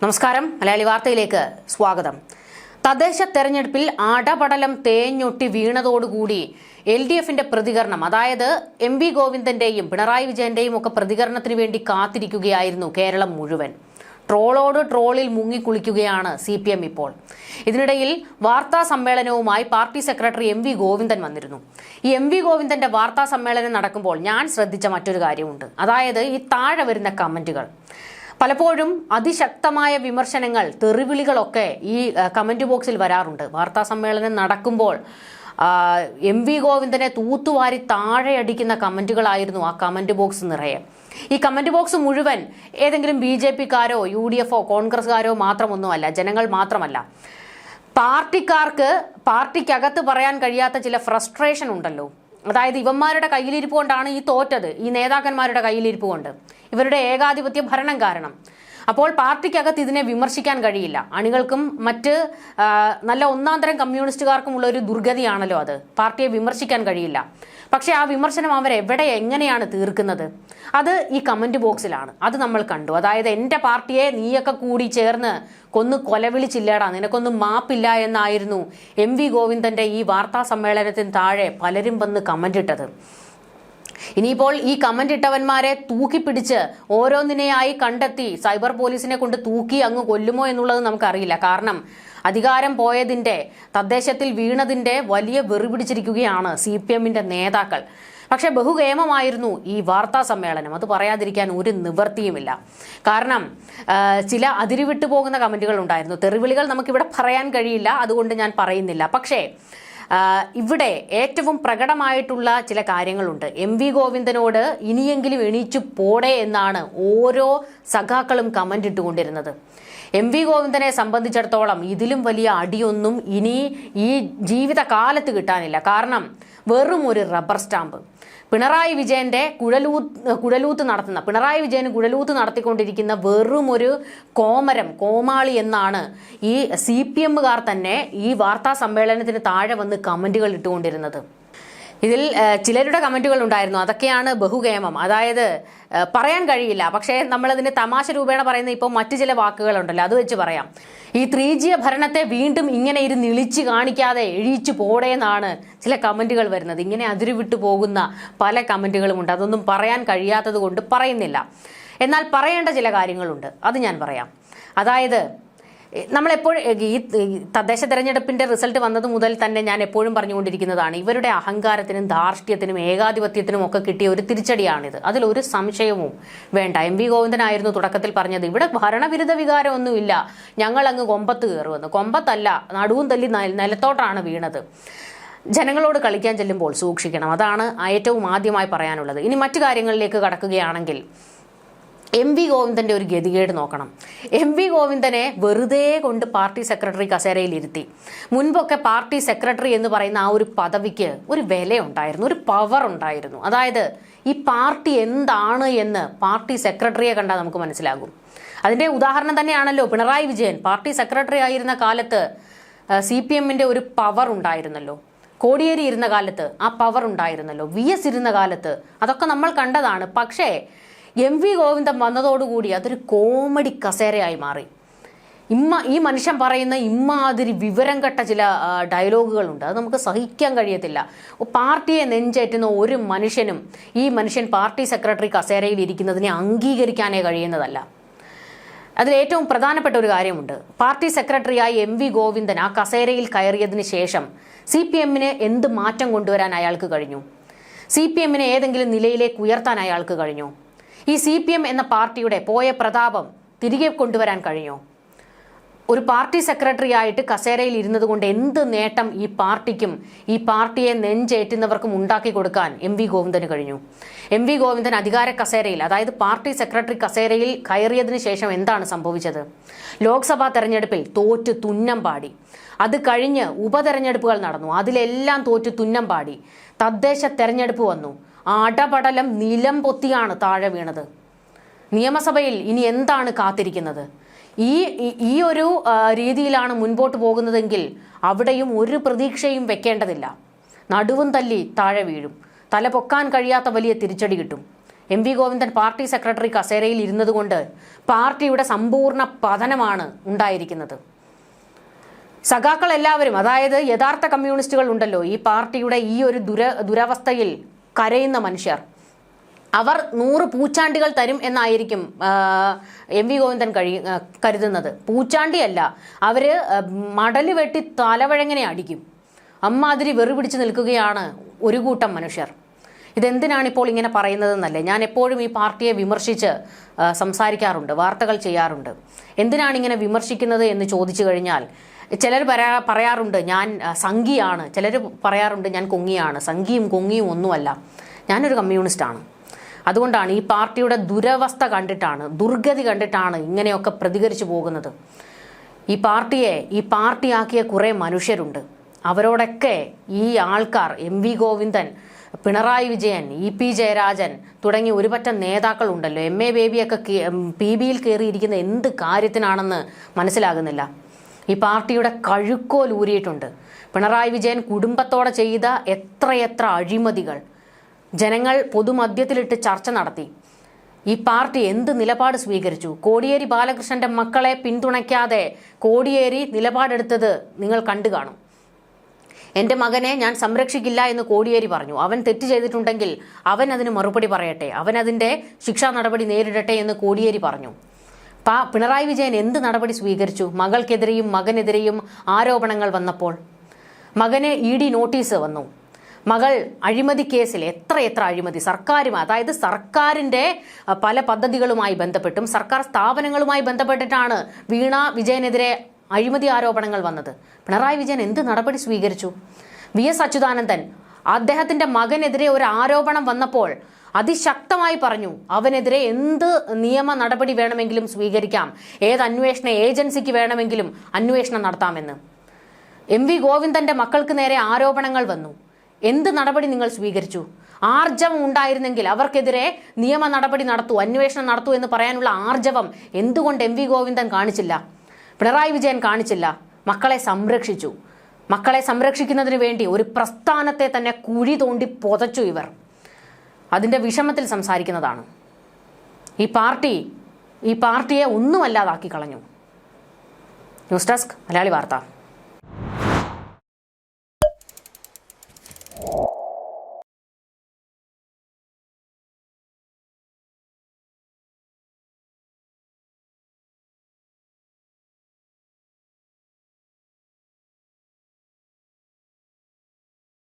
നമസ്കാരം. മലയാളി വാർത്തയിലേക്ക് സ്വാഗതം. തദ്ദേശ തെരഞ്ഞെടുപ്പിൽ അടപടലം തേഞ്ഞൊട്ടി വീണതോടുകൂടി എൽ ഡി എഫിന്റെ പ്രതികരണം അതായത് എം വി ഗോവിന്ദന്റെയും പിണറായി വിജയന്റെയും ഒക്കെ പ്രതികരണത്തിന് വേണ്ടി കാത്തിരിക്കുകയായിരുന്നു കേരളം മുഴുവൻ. ട്രോളോട് ട്രോളിൽ മുങ്ങിക്കുളിക്കുകയാണ് സി പി എം ഇപ്പോൾ. ഇതിനിടയിൽ വാർത്താ സമ്മേളനവുമായി party secretary M V Govindan വന്നിരുന്നു. ഈ എം വി ഗോവിന്ദന്റെ വാർത്താ സമ്മേളനം നടക്കുമ്പോൾ ഞാൻ ശ്രദ്ധിച്ച മറ്റൊരു കാര്യമുണ്ട്. അതായത് ഈ താഴെ വരുന്ന കമന്റുകൾ. പലപ്പോഴും അതിശക്തമായ വിമർശനങ്ങൾ തെറിവിളികളൊക്കെ ഈ കമന്റ് ബോക്സിൽ വരാറുണ്ട്. വാർത്താ സമ്മേളനം നടക്കുമ്പോൾ എം വി ഗോവിന്ദനെ തൂത്തുവാരി താഴെ അടിക്കുന്ന കമന്റുകളായിരുന്നു ആ കമന്റ് ബോക്സ് നിറയെ. ഈ കമന്റ് ബോക്സ് മുഴുവൻ ഏതെങ്കിലും ബി ജെ പിക്കാരോ യു ഡി എഫോ കോൺഗ്രസ്സുകാരോ മാത്രമൊന്നുമല്ല ജനങ്ങൾ മാത്രമല്ല. പാർട്ടിക്കാർക്ക് പാർട്ടിക്കകത്ത് പറയാൻ കഴിയാത്ത ചില ഫ്രസ്ട്രേഷൻ ഉണ്ടല്ലോ. അതായത് ഇവന്മാരുടെ കയ്യിലിരിപ്പ് കൊണ്ടാണ് ഈ തോറ്റത് ഈ നേതാക്കന്മാരുടെ കയ്യിലിരിപ്പ് കൊണ്ട്. ഇവരുടെ ഏകാധിപത്യ ഭരണം കാരണം. അപ്പോൾ പാർട്ടിക്കകത്ത് ഇതിനെ വിമർശിക്കാൻ കഴിയില്ല. അണികൾക്കും മറ്റ് നല്ല ഒന്നാന്തരം തരം കമ്മ്യൂണിസ്റ്റുകാർക്കുമുള്ള ഒരു ദുർഗതിയാണല്ലോ അത്. പാർട്ടിയെ വിമർശിക്കാൻ കഴിയില്ല. പക്ഷേ ആ വിമർശനം അവർ എവിടെ എങ്ങനെയാണ് തീർക്കുന്നത്? അത് ഈ കമന്റ് ബോക്സിലാണ്. അത് നമ്മൾ കണ്ടു. അതായത് എന്റെ പാർട്ടിയെ നീയൊക്കെ കൂടി ചേർന്ന് കൊന്ന് കൊലവിളിച്ചില്ലേടാ നിനക്കൊന്നും മാപ്പില്ല എന്നായിരുന്നു എം വി ഗോവിന്ദന്റെ ഈ വാർത്താ സമ്മേളനത്തിന് താഴെ പലരും വന്ന് കമന്റ് ഇട്ടത്. ഇനിയിപ്പോൾ ഈ കമന്റ് ഇട്ടവന്മാരെ തൂക്കിപ്പിടിച്ച് ഓരോന്നിനെയായി കണ്ടെത്തി സൈബർ പോലീസിനെ കൊണ്ട് തൂക്കി അങ്ങ് കൊല്ലുമോ എന്നുള്ളത് നമുക്കറിയില്ല. കാരണം അധികാരം പോയതിന്റെ തദ്ദേശത്തിൽ വീണതിന്റെ വലിയ വെറി പിടിച്ചിരിക്കുകയാണ് സി പി എമ്മിന്റെ നേതാക്കൾ. പക്ഷെ ബഹുകേമമായിരുന്നു ഈ വാർത്താ സമ്മേളനം. അത് പറയാതിരിക്കാൻ ഒരു നിവൃത്തിയുമില്ല. കാരണം ചില അതിരുവിട്ടു പോകുന്ന കമന്റുകൾ ഉണ്ടായിരുന്നു. തെറിവിളികൾ നമുക്കിവിടെ പറയാൻ കഴിയില്ല. അതുകൊണ്ട് ഞാൻ പറയുന്നില്ല. പക്ഷേ ഇവിടെ ഏറ്റവും പ്രകടമായിട്ടുള്ള ചില കാര്യങ്ങളുണ്ട്. എം വി ഗോവിന്ദനോട് ഇനിയെങ്കിലും എണീച്ചു പോടെ എന്നാണ് ഓരോ സഖാക്കളും കമന്റ് ഇട്ടുകൊണ്ടിരുന്നത്. എം വി ഗോവിന്ദനെ സംബന്ധിച്ചിടത്തോളം ഇതിലും വലിയ അടിയൊന്നും ഇനി ഈ ജീവിതകാലത്ത് കിട്ടാനില്ല. കാരണം വെറും ഒരു റബ്ബർ സ്റ്റാമ്പ് പിണറായി വിജയന്റെ കുഴലൂത്ത് കുഴലൂത്ത് നടത്തുന്ന പിണറായി വിജയൻ കുഴലൂത്ത് നടത്തിക്കൊണ്ടിരിക്കുന്ന വെറും ഒരു കോമരം കോമാളി എന്നാണ് ഈ സി പി എമ്മുകാർ തന്നെ ഈ വാർത്താ സമ്മേളനത്തിന് താഴെ വന്ന് കമന്റുകൾ ഇട്ടുകൊണ്ടിരുന്നത്. ഇതിൽ ചിലരുടെ കമന്റുകൾ ഉണ്ടായിരുന്നു. അതൊക്കെയാണ് ബഹുകേമം അതായത് പറയാൻ കഴിയില്ല. പക്ഷേ നമ്മളതിന് തമാശ രൂപേണ പറയുന്ന ഇപ്പോൾ മറ്റു ചില വാക്കുകളുണ്ടല്ലോ. അത് വെച്ച് പറയാം. ഈ ത്രീ ജി ഭരണത്തെ വീണ്ടും ഇങ്ങനെ ഇരുന്ന് ഇളിച്ച് കാണിക്കാതെ എഴുതിച്ചു പോടേന്നാണ് ചില കമന്റുകൾ വരുന്നത്. ഇങ്ങനെ അതിരുവിട്ടു പോകുന്ന പല കമന്റുകളും ഉണ്ട്. അതൊന്നും പറയാൻ കഴിയാത്തത് കൊണ്ട് പറയുന്നില്ല. എന്നാൽ പറയേണ്ട ചില കാര്യങ്ങളുണ്ട്. അത് ഞാൻ പറയാം. അതായത് നമ്മളെപ്പോഴും ഈ തദ്ദേശ തെരഞ്ഞെടുപ്പിന്റെ റിസൾട്ട് വന്നത് മുതൽ തന്നെ ഞാൻ എപ്പോഴും പറഞ്ഞുകൊണ്ടിരിക്കുന്നതാണ്. ഇവരുടെ അഹങ്കാരത്തിനും ധാർഷ്ട്യത്തിനും ഏകാധിപത്യത്തിനും ഒക്കെ കിട്ടിയ ഒരു തിരിച്ചടിയാണിത്. അതിലൊരു സംശയവും വേണ്ട. എം വി ഗോവിന്ദനായിരുന്നു തുടക്കത്തിൽ പറഞ്ഞത്. ഇവിടെ ഭരണവിരുദ്ധ വികാരമൊന്നുമില്ല. ഞങ്ങളങ്ങ് കൊമ്പത്ത് കയറുമെന്ന്. കൊമ്പത്തല്ല നടുവും തല്ലി നിലത്തോട്ടാണ് വീണത്. ജനങ്ങളോട് കളിക്കാൻ ചെല്ലുമ്പോൾ സൂക്ഷിക്കണം. അതാണ് ഏറ്റവും ആദ്യമായി പറയാനുള്ളത്. ഇനി മറ്റു കാര്യങ്ങളിലേക്ക് കടക്കുകയാണെങ്കിൽ എം വി ഗോവിന്ദന്റെ ഒരു ഗതികേട് നോക്കണം. എം വി ഗോവിന്ദനെ വെറുതെ കൊണ്ട് പാർട്ടി സെക്രട്ടറി കസേരയിലിരുത്തി. മുൻപൊക്കെ പാർട്ടി സെക്രട്ടറി എന്ന് പറയുന്ന ആ ഒരു പദവിക്ക് ഒരു വിലയുണ്ടായിരുന്നു ഒരു പവർ ഉണ്ടായിരുന്നു. അതായത് ഈ പാർട്ടി എന്താണ് എന്ന് പാർട്ടി സെക്രട്ടറിയെ കണ്ടാൽ നമുക്ക് മനസ്സിലാകും. അതിന്റെ ഉദാഹരണം തന്നെയാണല്ലോ പിണറായി വിജയൻ. പാർട്ടി സെക്രട്ടറി ആയിരുന്ന കാലത്ത് സി പി എമ്മിന്റെ ഒരു പവർ ഉണ്ടായിരുന്നല്ലോ. കോടിയേരി ഇരുന്ന കാലത്ത് ആ പവർ ഉണ്ടായിരുന്നല്ലോ. വി എസ് ഇരുന്ന കാലത്ത്. അതൊക്കെ നമ്മൾ കണ്ടതാണ്. പക്ഷേ എം വി ഗോവിന്ദൻ വന്നതോടുകൂടി അതൊരു കോമഡി കസേരയായി മാറി. ഇമ്മ ഈ മനുഷ്യൻ പറയുന്ന ഇമ്മാതിരി വിവരം കെട്ട ചില ഡയലോഗുകളുണ്ട്. അത് നമുക്ക് സഹിക്കാൻ കഴിയത്തില്ല. പാർട്ടിയെ നെഞ്ചേറ്റുന്ന ഒരു മനുഷ്യനും ഈ മനുഷ്യൻ പാർട്ടി സെക്രട്ടറി കസേരയിൽ ഇരിക്കുന്നതിനെ അംഗീകരിക്കാനേ കഴിയുന്നതല്ല. അതിൽ ഏറ്റവും പ്രധാനപ്പെട്ട ഒരു കാര്യമുണ്ട്. പാർട്ടി സെക്രട്ടറിയായ എം വി ഗോവിന്ദൻ ആ കസേരയിൽ കയറിയതിന് ശേഷം സി പി എമ്മിന് എന്ത് മാറ്റം കൊണ്ടുവരാൻ അയാൾക്ക് കഴിഞ്ഞു? സി പി എമ്മിനെ ഏതെങ്കിലും നിലയിലേക്ക് ഉയർത്താൻ അയാൾക്ക് കഴിഞ്ഞു? ഈ സി പി എം എന്ന പാർട്ടിയുടെ പോയ പ്രതാപം തിരികെ കൊണ്ടുവരാൻ കഴിഞ്ഞോ? ഒരു പാർട്ടി സെക്രട്ടറി ആയിട്ട് കസേരയിൽ ഇരുന്നത് കൊണ്ട് എന്ത് നേട്ടം ഈ പാർട്ടിക്കും ഈ പാർട്ടിയെ നെഞ്ചേറ്റുന്നവർക്കും ഉണ്ടാക്കി കൊടുക്കാൻ എം വി ഗോവിന്ദന് കഴിഞ്ഞു? എം വി ഗോവിന്ദൻ അധികാര കസേരയിൽ അതായത് പാർട്ടി സെക്രട്ടറി കസേരയിൽ കയറിയതിനു ശേഷം എന്താണ് സംഭവിച്ചത്? ലോക്സഭാ തെരഞ്ഞെടുപ്പിൽ തോറ്റു തുന്നം പാടി. അത് കഴിഞ്ഞ് ഉപതെരഞ്ഞെടുപ്പുകൾ നടന്നു. അതിലെല്ലാം തോറ്റു തുന്നം പാടി. തദ്ദേശ തെരഞ്ഞെടുപ്പ് വന്നു. അടപടലം നിലം പൊത്തിയാണ് താഴെ വീണത്. നിയമസഭയിൽ ഇനി എന്താണ് കാത്തിരിക്കുന്നത്? ഈ- ഈ ഒരു രീതിയിലാണ് മുൻപോട്ട് പോകുന്നതെങ്കിൽ അവിടെയും ഒരു പ്രതീക്ഷയും വെക്കേണ്ടതില്ല. നടുവും തല്ലി താഴെ വീഴും. തല പൊക്കാൻ കഴിയാത്ത വലിയ തിരിച്ചടി കിട്ടും. M V Govindan party secretary കസേരയിൽ ഇരുന്നതുകൊണ്ട് പാർട്ടിയുടെ സമ്പൂർണ പതനമാണ് ഉണ്ടായിരിക്കുന്നത്. സഖാക്കൾ എല്ലാവരും അതായത് യഥാർത്ഥ കമ്മ്യൂണിസ്റ്റുകൾ ഉണ്ടല്ലോ ഈ പാർട്ടിയുടെ ഈ ഒരു ദുര ദുരവസ്ഥയിൽ കരയുന്ന മനുഷ്യർ. അവർ നൂറ് പൂച്ചാണ്ടികൾ തരും എന്നായിരിക്കും എം വി ഗോവിന്ദൻ കഴി കരുതുന്നത്. പൂച്ചാണ്ടിയല്ല അവർ മടൽ വെട്ടി തലവഴങ്ങനെ അടിക്കും. അമ്മാതിരി വെറു പിടിച്ച് നിൽക്കുകയാണ് ഒരു കൂട്ടം മനുഷ്യർ. ഇതെന്തിനാണ് ഇപ്പോൾ ഇങ്ങനെ പറയുന്നതെന്നല്ലേ? ഞാൻ എപ്പോഴും ഈ പാർട്ടിയെ വിമർശിച്ച് സംസാരിക്കാറുണ്ട് വാർത്തകൾ ചെയ്യാറുണ്ട്. എന്തിനാണ് ഇങ്ങനെ വിമർശിക്കുന്നത് എന്ന് ചോദിച്ചു കഴിഞ്ഞാൽ ചിലർ പറയാ പറയാറുണ്ട് ഞാൻ സംഘിയാണ്. ചിലർ പറയാറുണ്ട് ഞാൻ കൊങ്ങിയാണ്. സംഘിയും കൊങ്ങിയും ഒന്നുമല്ല. ഞാനൊരു കമ്മ്യൂണിസ്റ്റാണ്. അതുകൊണ്ടാണ് ഈ പാർട്ടിയുടെ ദുരവസ്ഥ കണ്ടിട്ടാണ് ദുർഗതി കണ്ടിട്ടാണ് ഇങ്ങനെയൊക്കെ പ്രതികരിച്ചു പോകുന്നത്. ഈ പാർട്ടിയെ ഈ പാർട്ടിയാക്കിയ കുറേ മനുഷ്യരുണ്ട്. അവരോടൊക്കെ ഈ ആൾക്കാർ M V Govindan Pinarayi Vijayan E P Jayarajan തുടങ്ങി ഒരുപറ്റം നേതാക്കളുണ്ടല്ലോ. എം എ ബേബിയൊക്കെ പി ബിയിൽ കയറിയിരിക്കുന്ന എന്ത് കാര്യത്തിനാണെന്ന് മനസ്സിലാകുന്നില്ല. ഈ പാർട്ടിയുടെ കഴുക്കോൽ ഊരിയിട്ടുണ്ട്. പിണറായി വിജയൻ കുടുംബത്തോടെ ചെയ്ത എത്രയെത്ര അഴിമതികൾ. ജനങ്ങൾ പൊതുമധ്യത്തിലിട്ട് ചർച്ച നടത്തി. ഈ പാർട്ടി എന്ത് നിലപാട് സ്വീകരിച്ചു? കോടിയേരി ബാലകൃഷ്ണന്റെ മക്കളെ പിന്തുണയ്ക്കാതെ കോടിയേരി നിലപാടെടുത്തത് നിങ്ങൾ കണ്ടു കാണും. എന്റെ മകനെ ഞാൻ സംരക്ഷിക്കില്ല എന്ന് കോടിയേരി പറഞ്ഞു. അവൻ തെറ്റ് ചെയ്തിട്ടുണ്ടെങ്കിൽ അവൻ അതിന് മറുപടി പറയട്ടെ. അവൻ അതിന്റെ ശിക്ഷാ നടപടി നേരിടട്ടെ എന്ന് കോടിയേരി പറഞ്ഞു. പിണറായി വിജയൻ എന്ത് നടപടി സ്വീകരിച്ചു? മകൾക്കെതിരെയും മകനെതിരെയും ആരോപണങ്ങൾ വന്നപ്പോൾ. മകന് ഇ ഡി നോട്ടീസ് വന്നു. മകൾ അഴിമതി കേസിൽ എത്ര എത്ര അഴിമതി. സർക്കാരും അതായത് സർക്കാരിന്റെ പല പദ്ധതികളുമായി ബന്ധപ്പെട്ടും സർക്കാർ സ്ഥാപനങ്ങളുമായി ബന്ധപ്പെട്ടിട്ടാണ് വീണ വിജയനെതിരെ അഴിമതി ആരോപണങ്ങൾ വന്നത്. പിണറായി വിജയൻ എന്ത് നടപടി സ്വീകരിച്ചു? വി എസ് അച്യുതാനന്ദൻ അദ്ദേഹത്തിന്റെ മകനെതിരെ ഒരു ആരോപണം വന്നപ്പോൾ അതിശക്തമായി പറഞ്ഞു അവനെതിരെ എന്ത് നിയമ നടപടി വേണമെങ്കിലും സ്വീകരിക്കാം ഏത് അന്വേഷണ ഏജൻസിക്ക് വേണമെങ്കിലും അന്വേഷണം നടത്താമെന്ന്. എം വി ഗോവിന്ദന്റെ മക്കൾക്ക് നേരെ ആരോപണങ്ങൾ വന്നു. എന്ത് നടപടി നിങ്ങൾ സ്വീകരിച്ചു? ആർജവം ഉണ്ടായിരുന്നെങ്കിൽ അവർക്കെതിരെ നിയമ നടപടി നടത്തൂ അന്വേഷണം നടത്തൂ എന്ന് പറയാനുള്ള ആർജവം എന്തുകൊണ്ട് എം വി ഗോവിന്ദൻ കാണിച്ചില്ല? പിണറായി വിജയൻ കാണിച്ചില്ല. മക്കളെ സംരക്ഷിച്ചു. മക്കളെ സംരക്ഷിക്കുന്നതിന് വേണ്ടി ഒരു പ്രസ്ഥാനത്തെ തന്നെ കുഴി തോണ്ടി പൊതച്ചു ഇവർ. അതിന്റെ വിഷമത്തിൽ സംസാരിക്കുന്നതാണ്. ഈ പാർട്ടി ഈ പാർട്ടിയെ ഒന്നുമല്ലാതാക്കി കളഞ്ഞു. ന്യൂസ് ഡെസ്ക് മലയാളി വാർത്ത.